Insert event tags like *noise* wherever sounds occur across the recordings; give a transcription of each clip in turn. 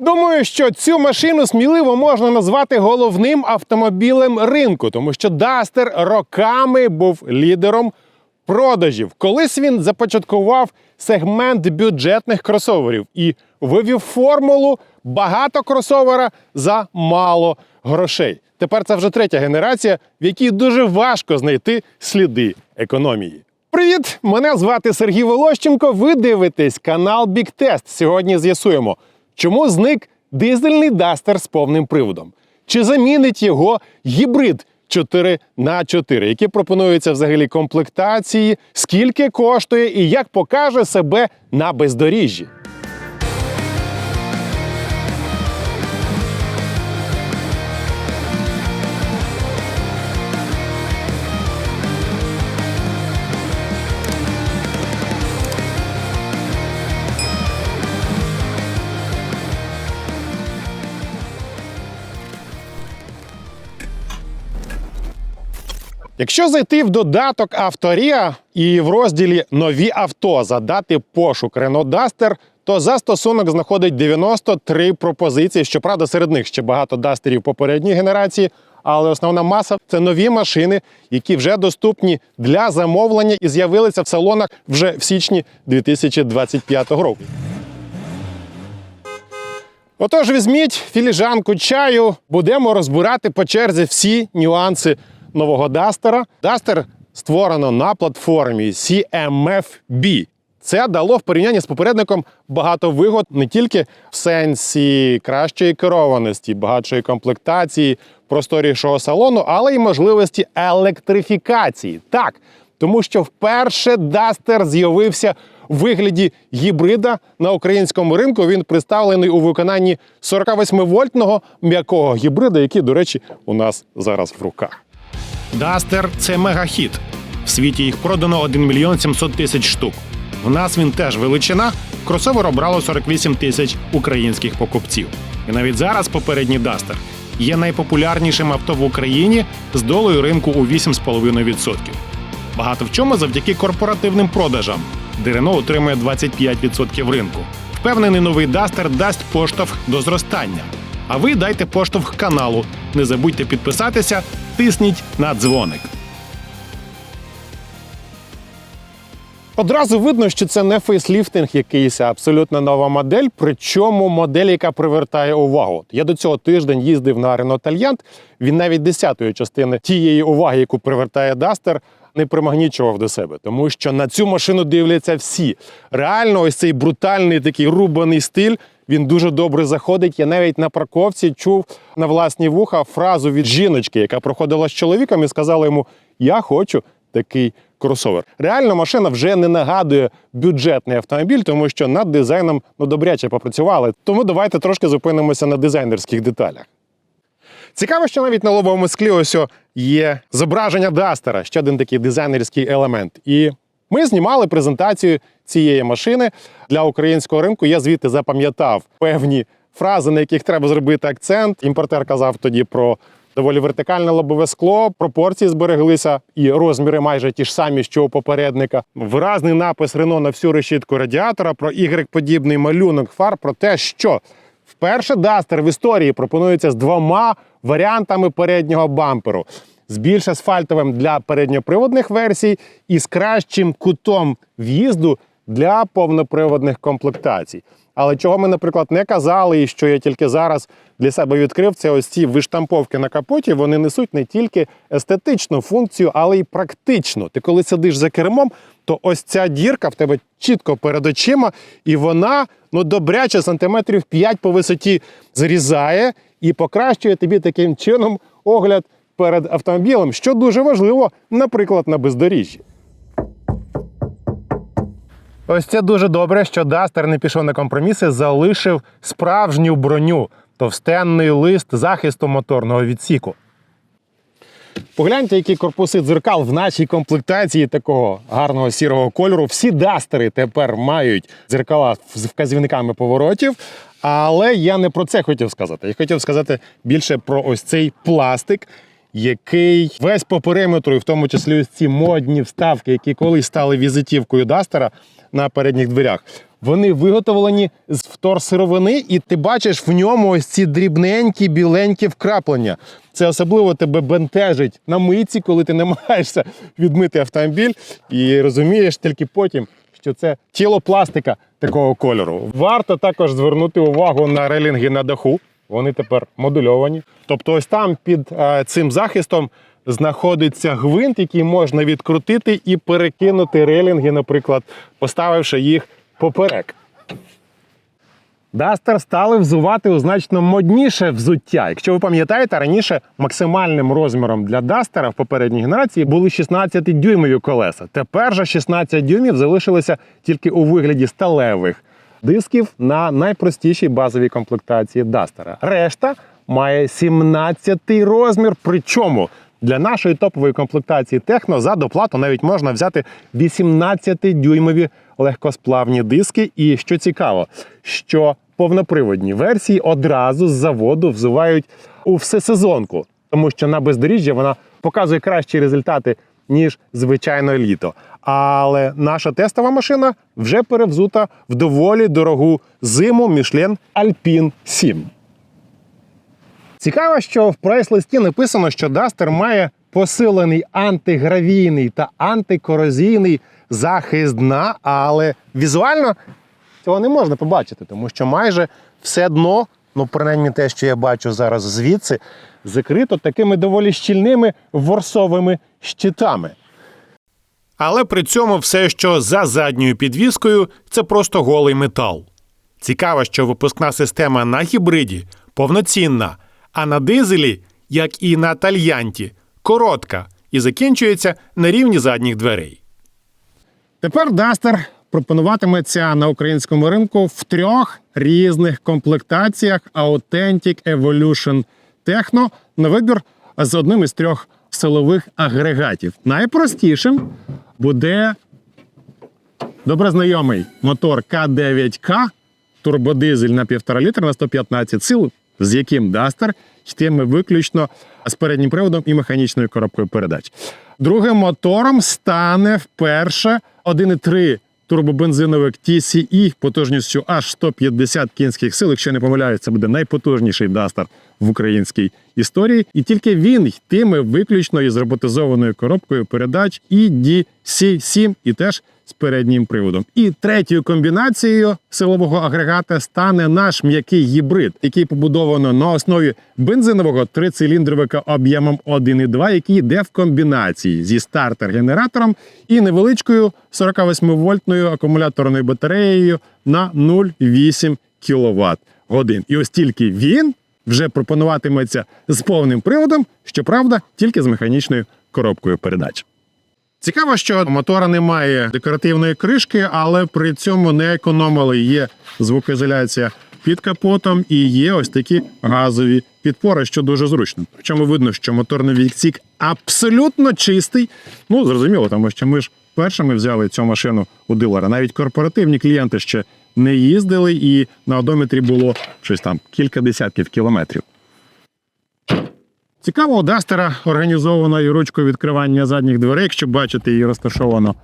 Думаю, що цю машину сміливо можна назвати головним автомобілем ринку, тому що Дастер роками був лідером продажів. Колись він започаткував сегмент бюджетних кросоверів і вивів формулу багато кросовера за мало грошей. Тепер це вже третя генерація, в якій дуже важко знайти сліди економії. Привіт! Мене звати Сергій Волощенко. Ви дивитесь канал Test. Сьогодні з'ясуємо, чому зник дизельний дастер з повним приводом. Чи замінить його гібрид 4 на 4 які пропонуються взагалі комплектації, скільки коштує і як покаже себе на бездоріжжі. Якщо зайти в додаток Авторія і в розділі Нові авто задати пошук Renault Duster, то застосунок знаходить 93 пропозиції. Щоправда, серед них ще багато дастерів попередньої генерації, але основна маса це нові машини, які вже доступні для замовлення і з'явилися в салонах вже в січні 2025 року. Отож, візьміть філіжанку чаю, будемо розбирати по черзі всі нюанси нового Дастера. Дастер створено на платформі CMF-B. Це дало в порівнянні з попередником багато вигод не тільки в сенсі кращої керованості, багатшої комплектації, просторішого салону, але й можливості електрифікації. Так, тому що вперше Дастер з'явився у вигляді гібрида на українському ринку. Він представлений у виконанні 48-вольтного м'якого гібрида, який, до речі, у нас зараз в руках. Дастер це мегахіт. В світі їх продано 1 мільйон 700 тисяч штук. В нас він теж величина. Кросовер обрало 48 тисяч українських покупців. І навіть зараз попередній Дастер є найпопулярнішим авто в Україні з долею ринку у 8,5%. Багато в чому завдяки корпоративним продажам, де Renault отримує 25% ринку. Впевнений, новий Дастер дасть поштовх до зростання. А ви дайте поштовх каналу. Не забудьте підписатися, тисніть на дзвоник. Одразу видно, що це не фейсліфтинг якийсь, а абсолютно нова модель. Причому модель, яка привертає увагу. Я до цього тиждень їздив на Renault Taliant, Він навіть десятої частини тієї уваги, яку привертає Duster, не примагнічував до себе, тому що на цю машину дивляться всі. Реально, ось цей брутальний такий рубаний стиль. Він дуже добре заходить. Я навіть на парковці чув на власні вуха фразу від жіночки, яка проходила з чоловіком і сказала йому: Я хочу такий кросовер. Реально, машина вже не нагадує бюджетний автомобіль, тому що над дизайном ну добряче попрацювали. Тому давайте трошки зупинимося на дизайнерських деталях. Цікаво, що навіть на лобовому склі ось є зображення Дастера, ще один такий дизайнерський елемент. І ми знімали презентацію цієї машини для українського ринку. Я звідти запам'ятав певні фрази, на яких треба зробити акцент. Імпортер казав тоді про доволі вертикальне лобове скло, пропорції збереглися і розміри майже ті ж самі, що у попередника. Виразний напис Рено на всю решітку радіатора про Y-подібний малюнок фар про те, що Вперше Дастер в історії пропонується з двома варіантами переднього бамперу: з більш асфальтовим для передньоприводних версій і з кращим кутом в'їзду для повноприводних комплектацій. Але чого ми, наприклад, не казали, і що я тільки зараз для себе відкрив, це ось ці виштамповки на капоті. Вони несуть не тільки естетичну функцію, але й практичну. Ти коли сидиш за кермом, то ось ця дірка в тебе чітко перед очима, і вона ну добряче сантиметрів 5 по висоті зрізає і покращує тобі таким чином огляд перед автомобілем, що дуже важливо, наприклад, на бездоріжжі. Ось це дуже добре, що Дастер не пішов на компроміси, залишив справжню броню, товстенний лист захисту моторного відсіку. Погляньте, які корпуси дзеркал в нашій комплектації такого гарного сірого кольору. Всі дастери тепер мають дзеркала з вказівниками поворотів. Але я не про це хотів сказати. Я хотів сказати більше про ось цей пластик, який весь по периметру, і в тому числі ось ці модні вставки, які колись стали візитівкою Дастера на передніх дверях. Вони виготовлені з вторсировини, і ти бачиш в ньому ось ці дрібненькі біленькі вкраплення. Це особливо тебе бентежить на митці, коли ти *laughs* намагаєшся відмити автомобіль, і розумієш тільки потім, що це тіло пластика такого кольору. Варто також звернути увагу на релінги на даху. Вони тепер модульовані. Тобто, ось там під е, цим захистом знаходиться гвинт, який можна відкрутити і перекинути релінги, наприклад, поставивши їх поперек. Дастер стали взувати у значно модніше взуття. Якщо ви пам'ятаєте, раніше максимальним розміром для Дастера в попередній генерації були 16-дюймові колеса. Тепер же 16 дюймів залишилися тільки у вигляді сталевих дисків на найпростішій базовій комплектації Дастера. Решта має 17-й розмір. Причому для нашої топової комплектації Техно за доплату навіть можна взяти 18-дюймові легкосплавні диски. І що цікаво, що повноприводні версії одразу з заводу взувають у всесезонку, тому що на бездоріжжя вона показує кращі результати, ніж звичайно літо. Але наша тестова машина вже перевзута в доволі дорогу зиму Michelin Alpine 7. Цікаво, що в прайс-листі написано, що Duster має посилений антигравійний та антикорозійний захист дна, але візуально цього не можна побачити, тому що майже все дно, ну принаймні те, що я бачу зараз звідси, закрито такими доволі щільними ворсовими щитами. Але при цьому все, що за задньою підвіскою, це просто голий метал. Цікаво, що випускна система на гібриді повноцінна, а на дизелі, як і на тальянті, коротка і закінчується на рівні задніх дверей. Тепер Duster пропонуватиметься на українському ринку в трьох різних комплектаціях Authentic Evolution Techno на вибір з одним із трьох силових агрегатів. Найпростішим буде добре знайомий мотор К9К, турбодизель на 1,5 літра на 115 сил, з яким Duster йтиме виключно з переднім приводом і механічною коробкою передач. Другим мотором стане вперше 1,3 турбобензиновик TCE потужністю аж 150 кінських сил. Якщо не помиляюсь, це буде найпотужніший Duster в українській історії. І тільки він йтиме виключно із роботизованою коробкою передач EDC7 і теж з переднім приводом. І третьою комбінацією силового агрегата стане наш м'який гібрид, який побудовано на основі бензинового трициліндровика об'ємом 1,2, який йде в комбінації зі стартер-генератором і невеличкою 48-вольтною акумуляторною батареєю на 0,8 кВт годин. І ось тільки він вже пропонуватиметься з повним приводом, щоправда, тільки з механічною коробкою передач. Цікаво, що мотора немає декоративної кришки, але при цьому не економили. Є звукоізоляція під капотом і є ось такі газові підпори, що дуже зручно. Причому видно, що моторний відсік абсолютно чистий. Ну, зрозуміло, тому що ми ж першими взяли цю машину у дилера. Навіть корпоративні клієнти ще не їздили, і на одометрі було щось там кілька десятків кілометрів. Цікаво, у Дастера організовано і ручку відкривання задніх дверей, якщо бачите, її розташовано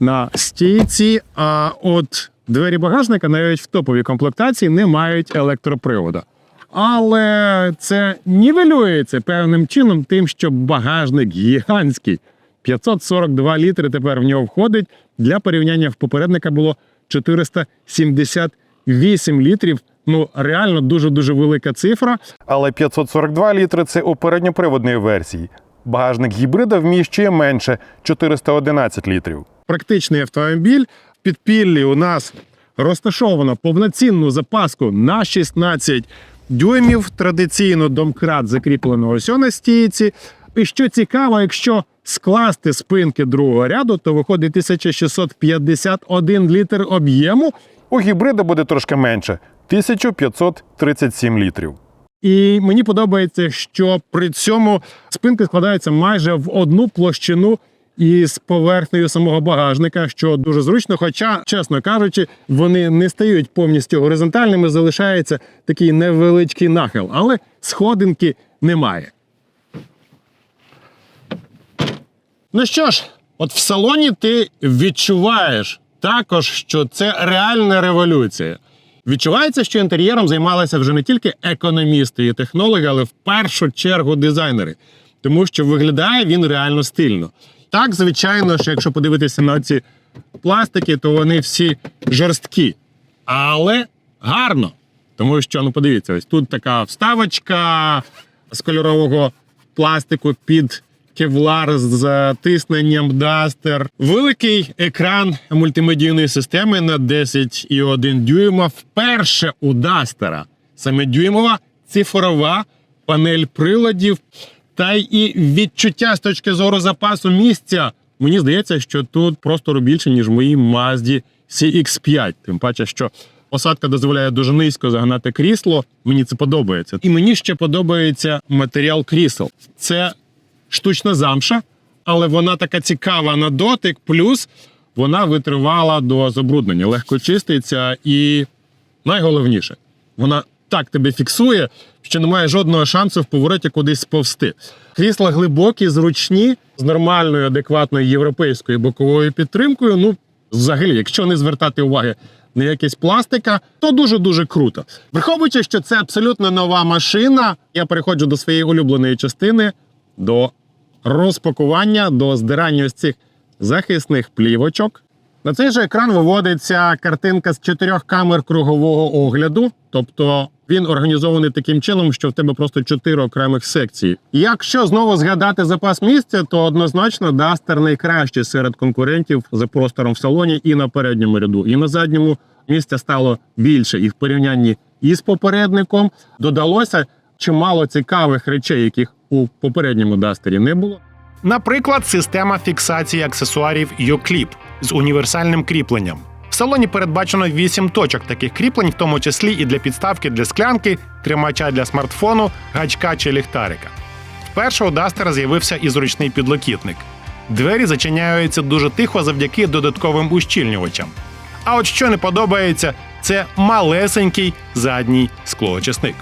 на стійці. А от двері багажника навіть в топовій комплектації не мають електропривода. Але це нівелюється певним чином тим, що багажник гігантський. 542 літри тепер в нього входить. Для порівняння в попередника було 478 літрів. Ну, реально дуже-дуже велика цифра. Але 542 літри це у передньоприводної версії. Багажник гібрида вміщує менше 411 літрів. Практичний автомобіль. В підпіллі у нас розташовано повноцінну запаску на 16 дюймів. Традиційно домкрат закріплено ось на стійці. І що цікаво, якщо скласти спинки другого ряду, то виходить 1651 літр об'єму. У гібрида буде трошки менше 1537 літрів. І мені подобається, що при цьому спинки складаються майже в одну площину із поверхнею самого багажника, що дуже зручно. Хоча, чесно кажучи, вони не стають повністю горизонтальними, залишається такий невеличкий нахил, але сходинки немає. Ну що ж, от в салоні ти відчуваєш також, що це реальна революція. Відчувається, що інтер'єром займалися вже не тільки економісти і технологи, але в першу чергу дизайнери, тому що виглядає він реально стильно. Так, звичайно, що якщо подивитися на ці пластики, то вони всі жорсткі, але гарно. Тому що, ну подивіться, ось тут така вставочка з кольорового пластику під кевлар з затисненням Duster. Великий екран мультимедійної системи на 10,1 дюйма. Вперше у Дастера. Саме дюймова цифрова панель приладів. Та й відчуття з точки зору запасу місця. Мені здається, що тут простору більше, ніж в моїй Mazda CX5. Тим паче, що посадка дозволяє дуже низько загнати крісло. Мені це подобається. І мені ще подобається матеріал крісел. Це штучна замша, але вона така цікава на дотик. Плюс вона витривала до забруднення, легко чиститься і найголовніше, вона так тебе фіксує, що немає жодного шансу в повороті кудись сповзти. Крісла глибокі, зручні, з нормальною, адекватною європейською боковою підтримкою. Ну, взагалі, якщо не звертати уваги на якісь пластика, то дуже дуже круто. Враховуючи, що це абсолютно нова машина, я переходжу до своєї улюбленої частини до розпакування, до здирання ось цих захисних плівочок. На цей же екран виводиться картинка з чотирьох камер кругового огляду, тобто він організований таким чином, що в тебе просто чотири окремих секції. Якщо знову згадати запас місця, то однозначно Duster найкращий серед конкурентів за простором в салоні і на передньому ряду, і на задньому місця стало більше. І в порівнянні із попередником додалося чимало цікавих речей, яких у попередньому Дастері не було. Наприклад, система фіксації аксесуарів YouClip з універсальним кріпленням. В салоні передбачено 8 точок таких кріплень, в тому числі і для підставки для склянки, тримача для смартфону, гачка чи ліхтарика. Вперше у Дастера з'явився і зручний підлокітник. Двері зачиняються дуже тихо завдяки додатковим ущільнювачам. А от що не подобається, це малесенький задній склоочисник.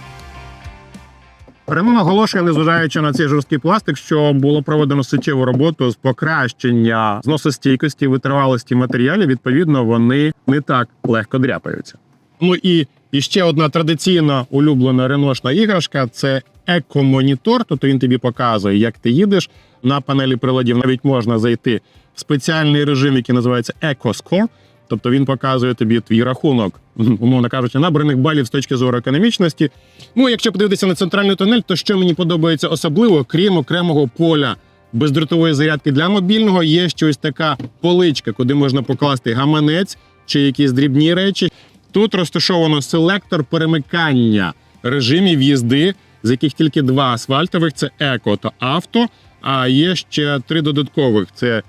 Рено наголошує, незважаючи на цей жорсткий пластик, що було проведено суттєву роботу з покращення зносостійкості, витривалості матеріалів. Відповідно, вони не так легко дряпаються. Ну і, і ще одна традиційна улюблена реношна іграшка це екомонітор. Тобто він тобі показує, як ти їдеш на панелі приладів. Навіть можна зайти в спеціальний режим, який називається EcoScore. Тобто він показує тобі твій рахунок, *laughs* умовно кажучи, набраних балів з точки зору економічності. Ну, якщо подивитися на центральний тунель, то що мені подобається особливо, крім окремого поля бездротової зарядки для мобільного, є щось така поличка, куди можна покласти гаманець чи якісь дрібні речі. Тут розташовано селектор перемикання режимів їзди, з яких тільки два асфальтових це еко та авто. А є ще три додаткових: це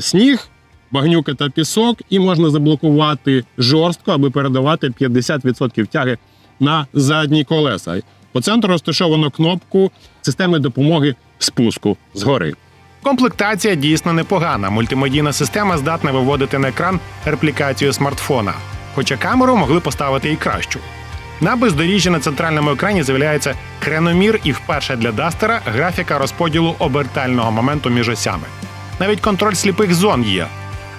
сніг, багнюка та пісок, і можна заблокувати жорстко, аби передавати 50% тяги на задні колеса. По центру розташовано кнопку системи допомоги спуску згори. Комплектація дійсно непогана. Мультимедійна система здатна виводити на екран реплікацію смартфона. Хоча камеру могли поставити і кращу. На бездоріжжі на центральному екрані з'являється хреномір і вперше для Дастера графіка розподілу обертального моменту між осями. Навіть контроль сліпих зон є.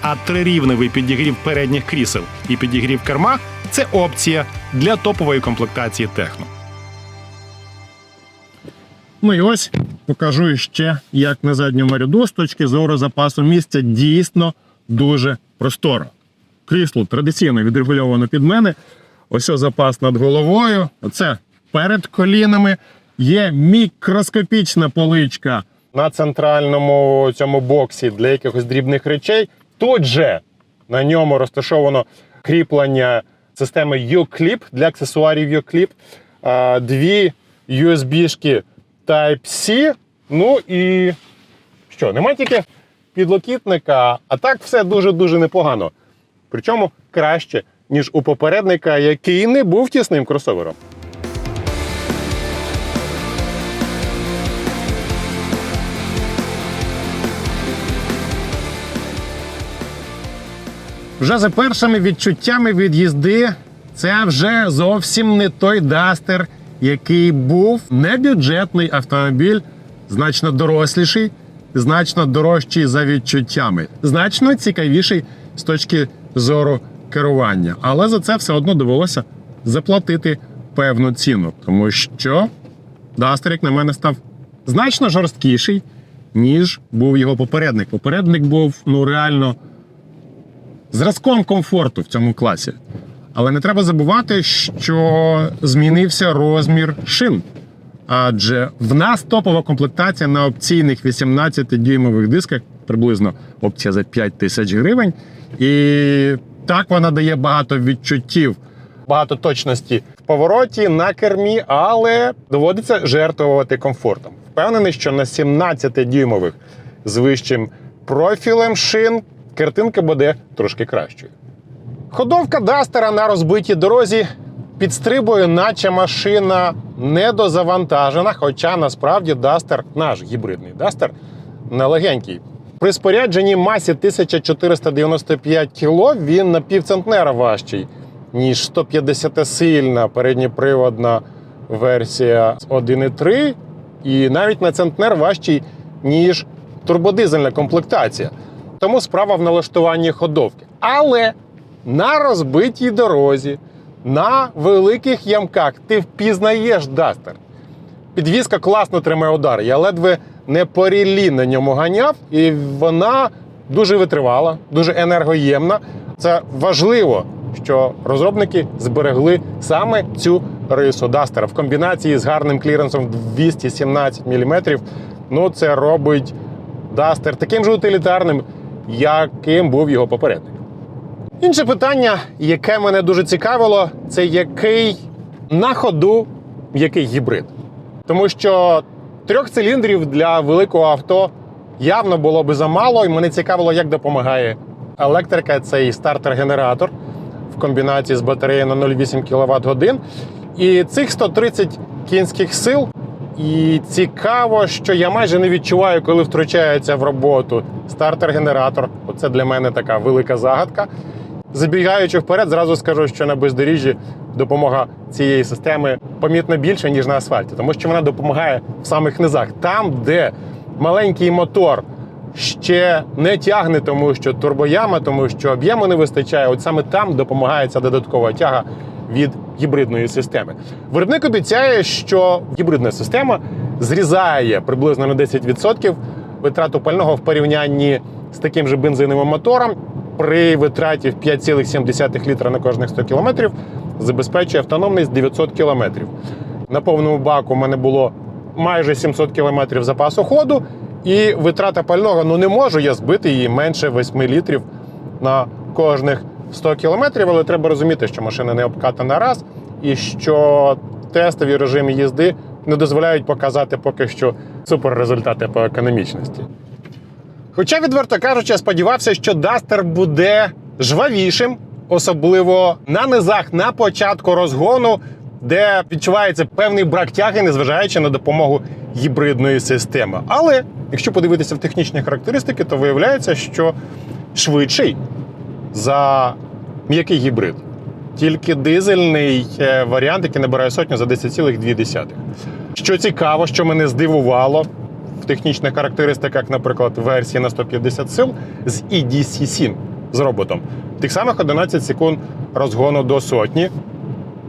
А трирівневий підігрів передніх крісел і підігрів керма це опція для топової комплектації техно. Ну і ось покажу ще, як на задньому ряду з точки зору запасу місця дійсно дуже просторо. Крісло традиційно відрегульовано під мене. Ось запас над головою. Оце перед колінами. Є мікроскопічна поличка на центральному цьому боксі для якихось дрібних речей. Тут же на ньому розташовано кріплення системи U-Clip для аксесуарів U-Clip. Дві USB-шки Type-C. Ну і що, немає тільки підлокітника, а так все дуже-дуже непогано. Причому краще, ніж у попередника, який не був тісним кросовером. Вже за першими відчуттями від їзди, це вже зовсім не той дастер, який був небюджетний автомобіль, значно доросліший, значно дорожчий за відчуттями, значно цікавіший з точки зору керування. Але за це все одно довелося заплатити певну ціну, тому що Дастер, як на мене, став значно жорсткіший, ніж був його попередник. Попередник був ну реально зразком комфорту в цьому класі. Але не треба забувати, що змінився розмір шин. Адже в нас топова комплектація на опційних 18-дюймових дисках, приблизно опція за 5 тисяч гривень. І так вона дає багато відчуттів, багато точності в повороті на кермі, але доводиться жертвувати комфортом. Впевнений, що на 17-дюймових з вищим профілем шин картинка буде трошки кращою. Ходовка Дастера на розбитій дорозі підстрибує, наче машина недозавантажена, хоча насправді Дастер, наш гібридний Дастер, нелегенький. При спорядженій масі 1495 кг він на півцентнера важчий, ніж 150-сильна передньоприводна версія з 1.3, і навіть на центнер важчий, ніж турбодизельна комплектація. Тому справа в налаштуванні ходовки. Але на розбитій дорозі, на великих ямках ти впізнаєш Дастер. Підвізка класно тримає удар. Я ледве не по ріллі на ньому ганяв, і вона дуже витривала, дуже енергоємна. Це важливо, що розробники зберегли саме цю рису Дастера в комбінації з гарним кліренсом 217 мм. Ну, це робить Дастер таким же утилітарним, яким був його попередник. Інше питання, яке мене дуже цікавило, це який на ходу який гібрид. Тому що трьох циліндрів для великого авто явно було би замало, і мене цікавило, як допомагає електрика цей стартер-генератор в комбінації з батареєю на 0,8 кВт годин. І цих 130 кінських сил. І цікаво, що я майже не відчуваю, коли втручається в роботу стартер-генератор. Оце для мене така велика загадка. Забігаючи вперед, зразу скажу, що на бездоріжжі допомога цієї системи помітно більше, ніж на асфальті, тому що вона допомагає в самих низах, там, де маленький мотор ще не тягне, тому що турбояма, тому що об'єму не вистачає. От саме там допомагає ця додаткова тяга від гібридної системи. Виробник обіцяє, що гібридна система зрізає приблизно на 10% витрату пального в порівнянні з таким же бензиновим мотором при витраті в 5,7 літра на кожних 100 км забезпечує автономність 900 км. На повному баку в мене було майже 700 км запасу ходу, і витрата пального ну не можу я збити її менше 8 літрів на кожних 100 км, але треба розуміти, що машина не обкатана раз, і що тестові режими їзди не дозволяють показати поки що суперрезультати по економічності. Хоча, відверто кажучи, я сподівався, що Дастер буде жвавішим, особливо на низах на початку розгону, де відчувається певний брак тяги, незважаючи на допомогу гібридної системи. Але якщо подивитися в технічні характеристики, то виявляється, що швидший за м'який гібрид. Тільки дизельний е, варіант, який набирає сотню за 10,2. Що цікаво, що мене здивувало в технічних характеристиках, наприклад, версії на 150 сил з EDC7 з роботом. Тих самих 11 секунд розгону до сотні.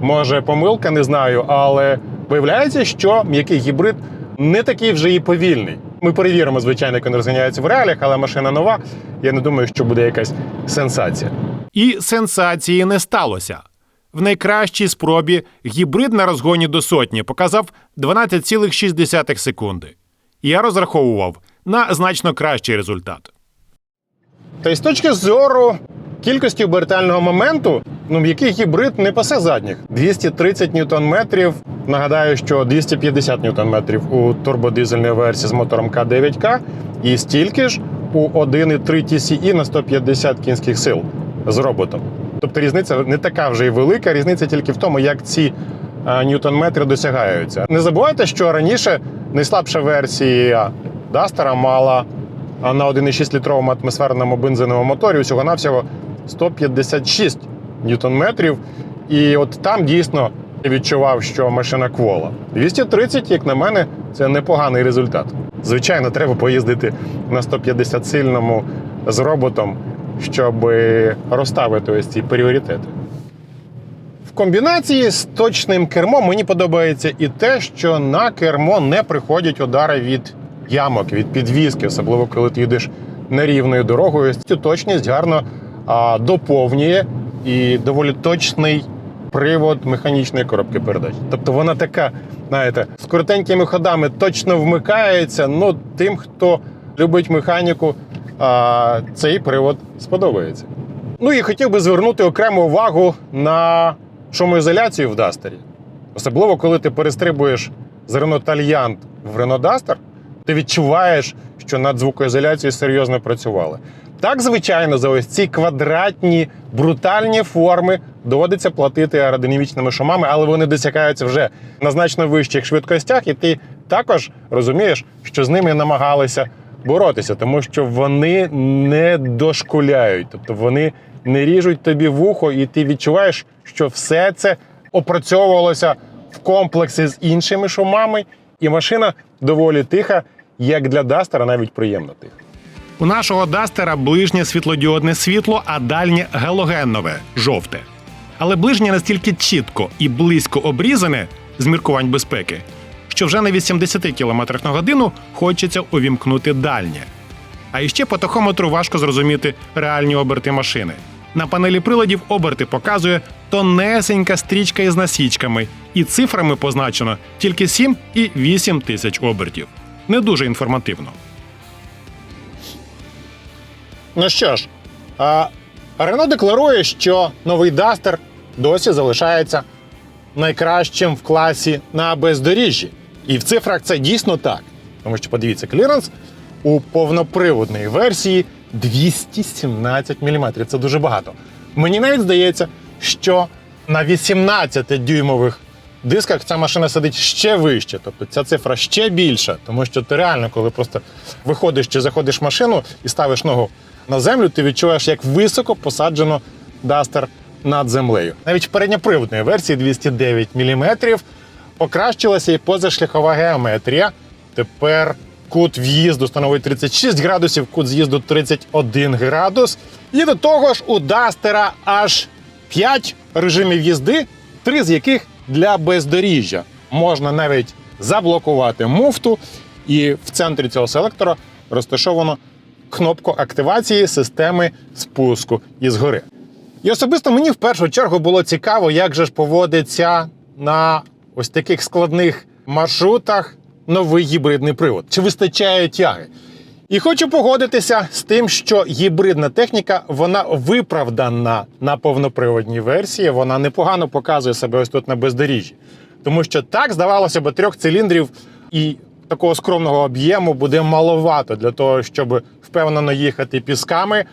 Може, помилка, не знаю, але виявляється, що м'який гібрид не такий вже і повільний. Ми перевіримо, звичайно, як він розганяється в реаліях, але машина нова. Я не думаю, що буде якась сенсація. І сенсації не сталося. В найкращій спробі гібрид на розгоні до сотні показав 12,6 секунди. Я розраховував на значно кращий результат. Та й з точки зору кількості обертального моменту, ну м'який гібрид не пасе задніх. 230 ньютон-метрів. Нагадаю, що 250 ньютон-метрів у турбодизельній версії з мотором К9К і стільки ж у 1,3 TCI на 150 кінських сил з роботом. Тобто різниця не така вже і велика, різниця тільки в тому, як ці ньютон-метри досягаються. Не забувайте, що раніше найслабша версія Дастера мала на 1,6 літровому атмосферному бензиновому моторі всього-навсього 156 ньютон-метрів. І от там дійсно відчував, що машина квола. 230, як на мене, це непоганий результат. Звичайно, треба поїздити на 150 сильному з роботом, щоб розставити ось ці пріоритети. В комбінації з точним кермом мені подобається і те, що на кермо не приходять удари від ямок, від підвіски, особливо коли ти їдеш нерівною дорогою. Цю точність гарно доповнює і доволі точний привод механічної коробки передач. Тобто вона така, знаєте, з коротенькими ходами точно вмикається. Ну, тим, хто любить механіку, а, цей привод сподобається. Ну і хотів би звернути окрему увагу на шумоізоляцію в Дастері. Особливо, коли ти перестрибуєш з Renault Taliant в Renault Duster, ти відчуваєш, що над звукоізоляцією серйозно працювали. Так, звичайно, за ось ці квадратні брутальні форми доводиться платити аеродинамічними шумами, але вони досягаються вже на значно вищих швидкостях, і ти також розумієш, що з ними намагалися боротися, тому що вони не дошкуляють, тобто вони не ріжуть тобі вухо, і ти відчуваєш, що все це опрацьовувалося в комплексі з іншими шумами, і машина доволі тиха, як для Дастера, навіть приємно тиха. У нашого Дастера ближнє світлодіодне світло, а дальнє галогенове жовте. Але ближнє настільки чітко і близько обрізане з міркувань безпеки, що вже на 80 км на годину хочеться увімкнути дальнє. А іще по тахометру важко зрозуміти реальні оберти машини. На панелі приладів оберти показує тонесенька стрічка із насічками, і цифрами позначено тільки 7 і 8 тисяч обертів. Не дуже інформативно. Ну що ж, Renault декларує, що новий Duster досі залишається найкращим в класі на бездоріжжі. І в цифрах це дійсно так. Тому що подивіться, кліренс у повноприводної версії 217 мм. Це дуже багато. Мені навіть здається, що на 18-дюймових дисках ця машина сидить ще вище, тобто ця цифра ще більша, тому що ти реально, коли просто виходиш чи заходиш в машину і ставиш ногу на землю, ти відчуваєш, як високо посаджено Duster над землею. Навіть передньоприводної версії 209 мм покращилася і позашляхова геометрія. Тепер кут в'їзду становить 36 градусів, кут з'їзду 31 градус. І до того ж, у Дастера аж 5 режимів їзди, три з яких для бездоріжжя. Можна навіть заблокувати муфту, і в центрі цього селектора розташовано кнопку активації системи спуску із гори. І особисто мені в першу чергу було цікаво, як же ж поводиться на ось таких складних маршрутах новий гібридний привод. Чи вистачає тяги? І хочу погодитися з тим, що гібридна техніка вона виправдана на повноприводній версії. Вона непогано показує себе ось тут на бездоріжжі. Тому що так, здавалося б, трьох циліндрів і такого скромного об'єму буде маловато для того, щоб впевнено їхати пісками.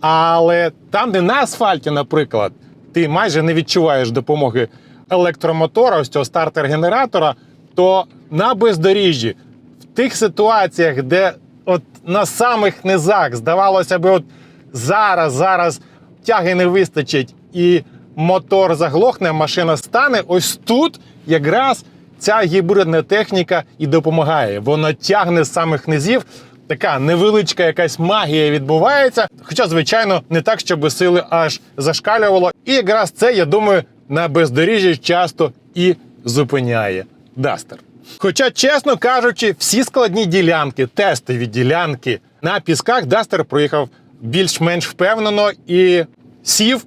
Але там, де на асфальті, наприклад, ти майже не відчуваєш допомоги електромотора, ось цього стартер-генератора, то на бездоріжжі, в тих ситуаціях, де от на самих низах здавалося би, от зараз, зараз тяги не вистачить і мотор заглохне, машина стане. Ось тут якраз ця гібридна техніка і допомагає. Вона тягне з самих низів. Така невеличка якась магія відбувається. Хоча, звичайно, не так, щоб сили аж зашкалювало. І якраз це, я думаю, на бездоріжжі часто і зупиняє Дастер. Хоча, чесно кажучи, всі складні ділянки, тестові ділянки на пісках Дастер проїхав більш-менш впевнено і сів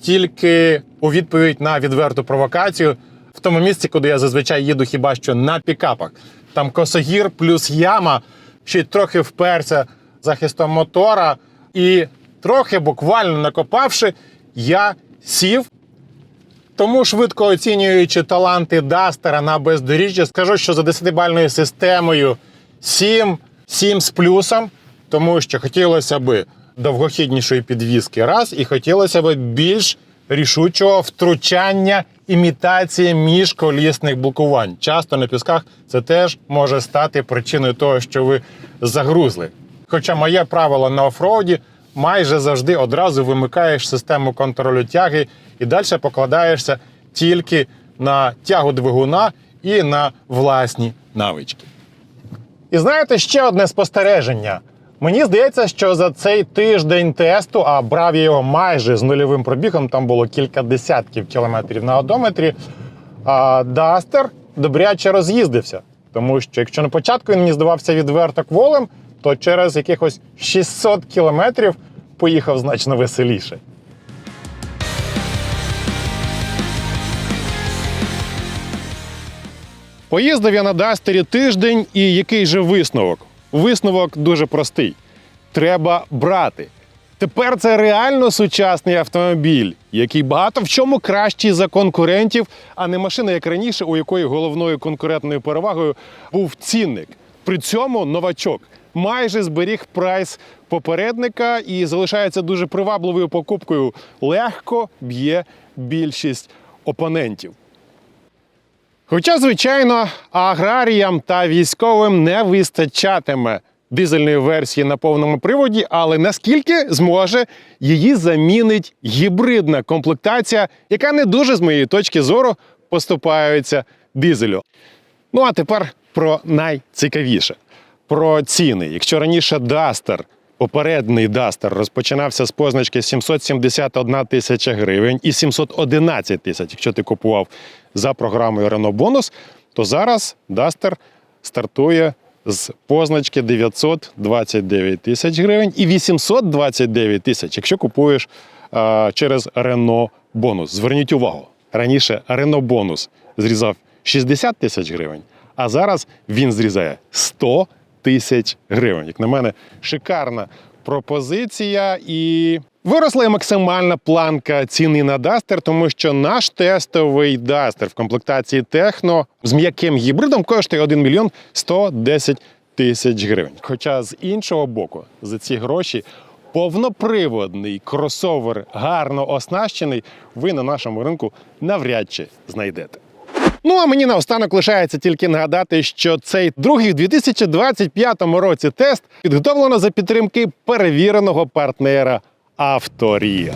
тільки у відповідь на відверту провокацію в тому місці, куди я зазвичай їду хіба що на пікапах. Там косогір плюс яма, ще й трохи вперся захистом мотора, і трохи буквально накопавши, я сів. Тому швидко оцінюючи таланти Дастера на бездоріжжя, скажу, що за 10-бальною системою 7, 7 з плюсом, тому що хотілося би довгохіднішої підвіски раз, і хотілося б більш рішучого втручання імітації міжколісних блокувань. Часто на пісках це теж може стати причиною того, що ви загрузли. Хоча моє правило на офроуді майже завжди одразу вимикаєш систему контролю тяги і далі покладаєшся тільки на тягу двигуна і на власні навички. І знаєте, ще одне спостереження. Мені здається, що за цей тиждень тесту, а брав я його майже з нульовим пробігом, там було кілька десятків кілометрів на одометрі, а Дастер добряче роз'їздився. Тому що якщо на початку він мені здавався відверто кволем, то через якихось 600 кілометрів поїхав значно веселіше. Поїздив я на Дастері тиждень, і який же висновок? Висновок дуже простий: треба брати. Тепер це реально сучасний автомобіль, який багато в чому кращий за конкурентів, а не машина, як раніше, у якої головною конкурентною перевагою був цінник. При цьому новачок майже зберіг прайс попередника і залишається дуже привабливою покупкою. Легко б'є більшість опонентів. Хоча, звичайно, аграріям та військовим не вистачатиме дизельної версії на повному приводі, але наскільки зможе її замінить гібридна комплектація, яка не дуже з моєї точки зору поступається дизелю. Ну а тепер про найцікавіше про ціни. Якщо раніше Duster, попередній Duster, розпочинався з позначки 771 тисяча гривень і 711 тисяч, якщо ти купував за програмою Renault Bonus, то зараз Duster стартує з позначки 929 тисяч гривень і 829 тисяч, якщо купуєш а, через Renault Bonus. Зверніть увагу, раніше Renault Bonus зрізав 60 тисяч гривень, а зараз він зрізає 100 тисяч гривень. Як на мене, шикарна пропозиція і. Виросла і максимальна планка ціни на Duster, тому що наш тестовий Duster в комплектації Техно з м'яким гібридом коштує 1 мільйон 110 тисяч гривень. Хоча з іншого боку, за ці гроші повноприводний кросовер гарно оснащений, ви на нашому ринку навряд чи знайдете. Ну а мені наостанок лишається тільки нагадати, що цей другий в 2025 році тест підготовлено за підтримки перевіреного партнера Авторія.